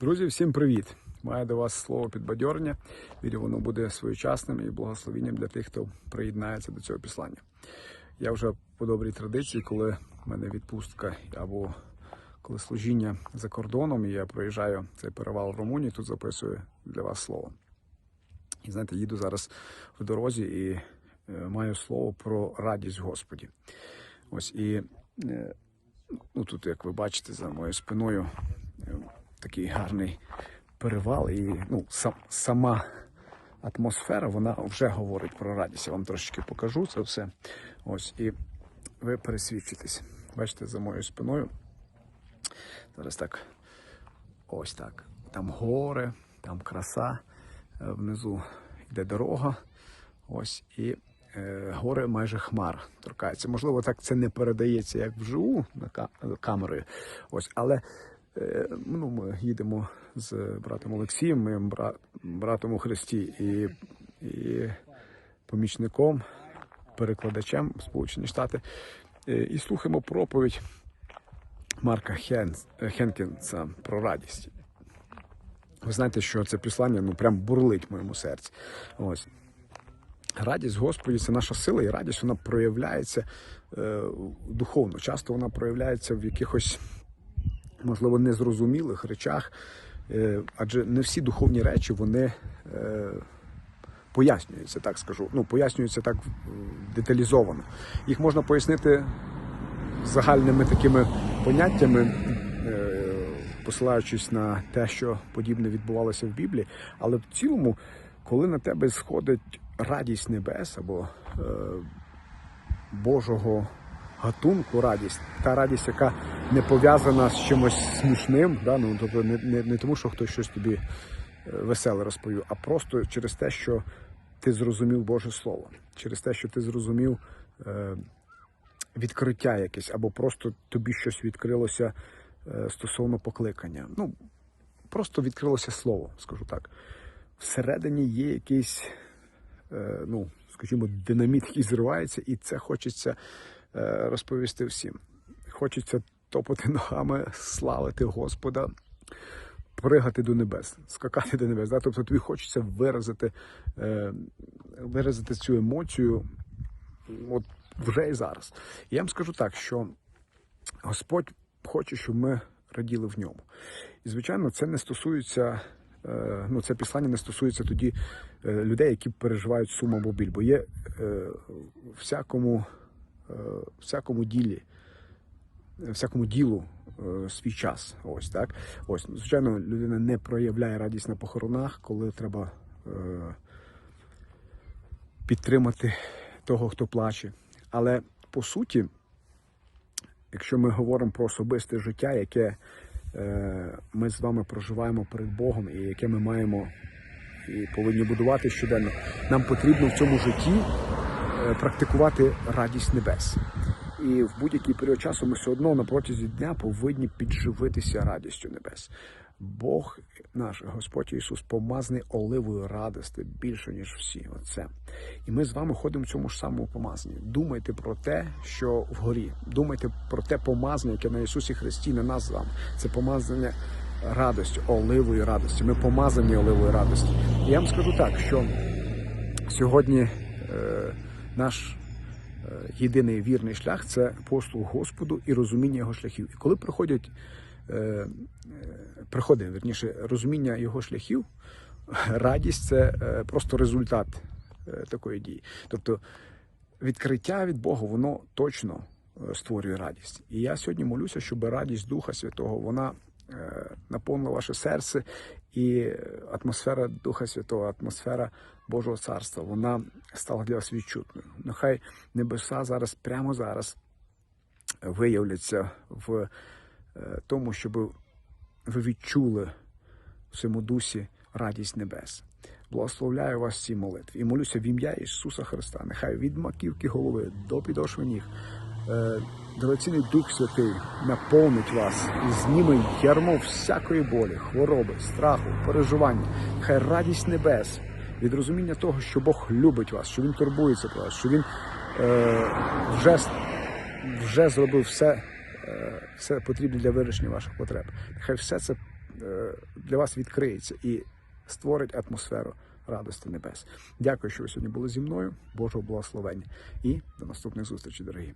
Друзі, всім привіт! Маю до вас слово підбадьорення. Вірю, воно буде своєчасним і благословенням для тих, хто приєднається до цього післання. Я вже по добрій традиції, коли в мене відпустка або коли служіння за кордоном, і я проїжджаю цей перевал в Румунії, тут записую для вас слово. І знаєте, їду зараз в дорозі і е, маю слово про радість Господі. Ось і е, ну, тут, як ви бачите, за моєю спиною такий гарний перевал, і ну, сам, сама атмосфера вона вже говорить про радість. Я вам трошечки покажу це все. Ось, і ви пересвідчитесь. Бачите, за моєю спиною. Зараз так. Ось так. Там гори, там краса, е, внизу йде дорога. Ось і е, гори майже хмар торкаються. Можливо, так це не передається як вживу на ка- камерою. Ось, але ну, ми їдемо з братом Олексієм, моїм бра- братом у Христі і, і помічником, перекладачем Сполучені Штати. Е, І слухаємо проповідь Марка Хен- Хенкінса про радість. Ви знаєте, що це післання ну прям бурлить в моєму серці. Ось. Радість Господі це наша сила, і радість вона проявляється е, духовно. Часто вона проявляється в якихось, можливо, незрозумілих речах, е, адже не всі духовні речі вони е, пояснюються, так скажу. Ну, пояснюються так е, деталізовано. Їх можна пояснити загальними такими поняттями, посилаючись на те, що подібне відбувалося в Біблії, але в цілому, коли на тебе сходить радість небес або е, Божого гатунку радість, та радість, яка не пов'язана з чимось смішним, да? ну, тобто не, не, не тому, що хтось щось тобі е, веселе розповів, а просто через те, що ти зрозумів Боже Слово, через те, що ти зрозумів. Е, відкриття якесь, або просто тобі щось відкрилося е, стосовно покликання. Ну, просто відкрилося слово, скажу так. Всередині є якийсь, е, ну, скажімо, динаміт, який зривається, і це хочеться розповісти всім. Хочеться топати ногами, славити Господа. Пригати до небес, скакати до небес. Да? Тобто тобі хочеться виразити, е, виразити цю емоцію от вже і зараз. Я вам скажу так, що Господь хоче, щоб ми раділи в ньому. І, звичайно, це не стосується, е, ну, це післання не стосується тоді е, людей, які переживають сум або біль, бо є е, всякому, е, всякому ділі. Всякому ділу е, свій час. Ось так. Ось, звичайно, людина не проявляє радість на похоронах, коли треба е, підтримати того, хто плаче. Але по суті, якщо ми говоримо про особисте життя, яке е, ми з вами проживаємо перед Богом і яке ми маємо і повинні будувати щоденно, нам потрібно в цьому житті е, практикувати радість небес. І в будь-який період часу ми все одно на протязі дня повинні підживитися радістю небес. Бог наш Господь Ісус помазаний оливою радости більше, ніж всі. Оце. І ми з вами ходимо в цьому ж самому помазанні. Думайте про те, що вгорі. Думайте про те помазання, яке на Ісусі Христі, на нас з вами. Це помазання радості, оливою радості. Ми помазані оливою радості. І я вам скажу так, що сьогодні е, наш е, єдиний вірний шлях це послуг Господу і розуміння його шляхів. І коли приходять, е, е, приходить верніше розуміння його шляхів, радість це просто результат такої дії. Тобто відкриття від Бога, воно точно створює радість. І я сьогодні молюся, щоб радість Духа Святого вона наповнила ваше серце, і атмосфера Духа Святого, атмосфера Божого Царства, вона стала для вас відчутною. Нехай небеса зараз, прямо зараз, виявляться в е, тому, щоб ви відчули в своєму дусі радість небес. Благословляю вас цій молитві і молюся в ім'я Ісуса Христа. Нехай від маківки голови до підошви ніг. Е, Дорогоцінний Дух Святий наповнить вас і зніме ярмо всякої болі, хвороби, страху, переживання. Хай радість небес від розуміння того, що Бог любить вас, що Він турбується про вас, що Він е, вже, вже зробив все, е, все потрібне для вирішення ваших потреб. Нехай все це е, для вас відкриється і створить атмосферу радості небес. Дякую, що ви сьогодні були зі мною. Божого благословення і до наступних зустрічей, дорогі.